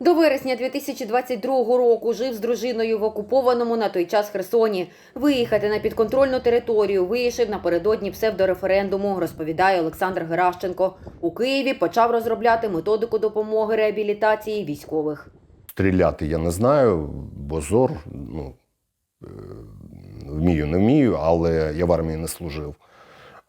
До вересня 2022 року жив з дружиною в окупованому на той час Херсоні. Виїхати на підконтрольну територію вирішив напередодні псевдореферендуму, розповідає Олександр Геращенко. У Києві почав розробляти методику допомоги реабілітації військових. Стріляти я не знаю, бо зор, ну, е, вмію, не вмію, але я в армії не служив.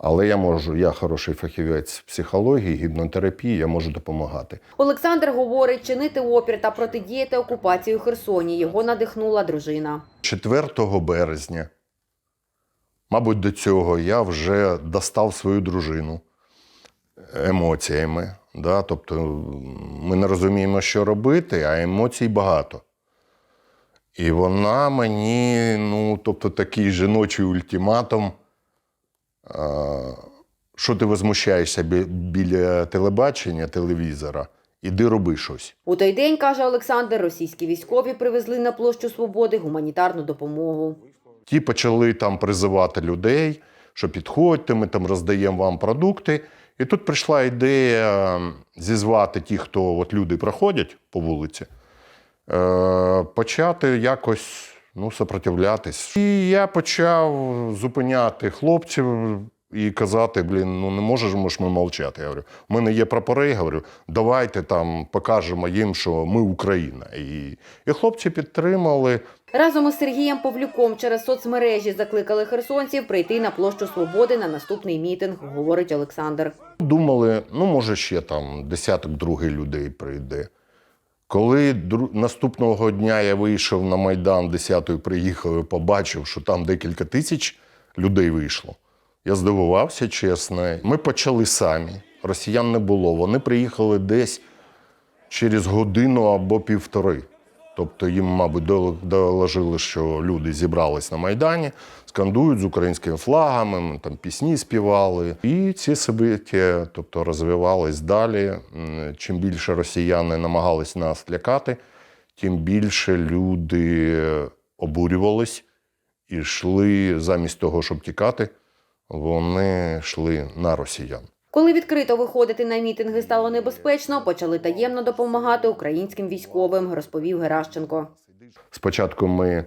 Але я можу, я хороший фахівець психології, гіпнотерапії, я можу допомагати. Олександр говорить, чинити опір та протидіяти окупації у Херсоні. Його надихнула дружина. 4 березня, мабуть, до цього я вже достав свою дружину емоціями. Да? Тобто ми не розуміємо, що робити, а емоцій багато. І вона мені, ну, тобто, такий жіночий ультиматум. Що ти возмущаєшся біля телебачення, телевізора? Іди роби щось. У той день, каже Олександр, російські військові привезли на площу Свободи гуманітарну допомогу. Ті почали там призивати людей, що підходьте, ми там роздаємо вам продукти. І тут прийшла ідея зізвати ті, хто от люди проходять по вулиці, е, почати якось ну, сопротивлятись. І я почав зупиняти хлопців і казати: блін, ну не можемо ж ми мовчати. Я говорю, у мене є прапори, я говорю, давайте там покажемо їм, що ми Україна. І, і хлопці підтримали. Разом із Сергієм Павлюком через соцмережі закликали херсонців прийти на площу Свободи на наступний мітинг, говорить Олександр. Думали, ну, може, ще там десяток другий людей прийде. Коли наступного дня я вийшов на Майдан 10-ї, приїхав і побачив, що там декілька тисяч людей вийшло. Я здивувався, чесно. Ми почали самі. Росіян не було. Вони приїхали десь через годину або півтори. Тобто їм, мабуть, дол- доложили, що люди зібрались на Майдані, скандують з українськими флагами, там пісні співали. І ці собиття тобто, розвивались далі. Чим більше росіяни намагались нас лякати, тим більше люди обурювались і йшли замість того, щоб тікати, вони йшли на росіян. Коли відкрито виходити на мітинги стало небезпечно, почали таємно допомагати українським військовим, розповів Геращенко. Спочатку ми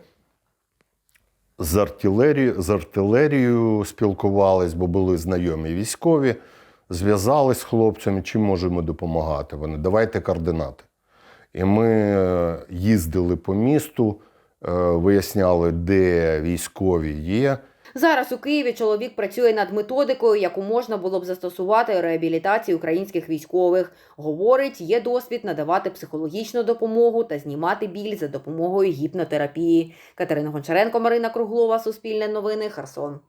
з артилерією, з артилерією спілкувались, бо були знайомі військові, зв'язались з хлопцями, чим можемо допомагати. Вони давайте координати. І ми е, їздили по місту, е, виясняли, де військові є. Зараз у Києві чоловік працює над методикою, яку можна було б застосувати реабілітації українських військових. Говорить, є досвід надавати психологічну допомогу та знімати біль за допомогою гіпнотерапії. Катерина Гончаренко, Марина Круглова, Суспільне новини, Херсон.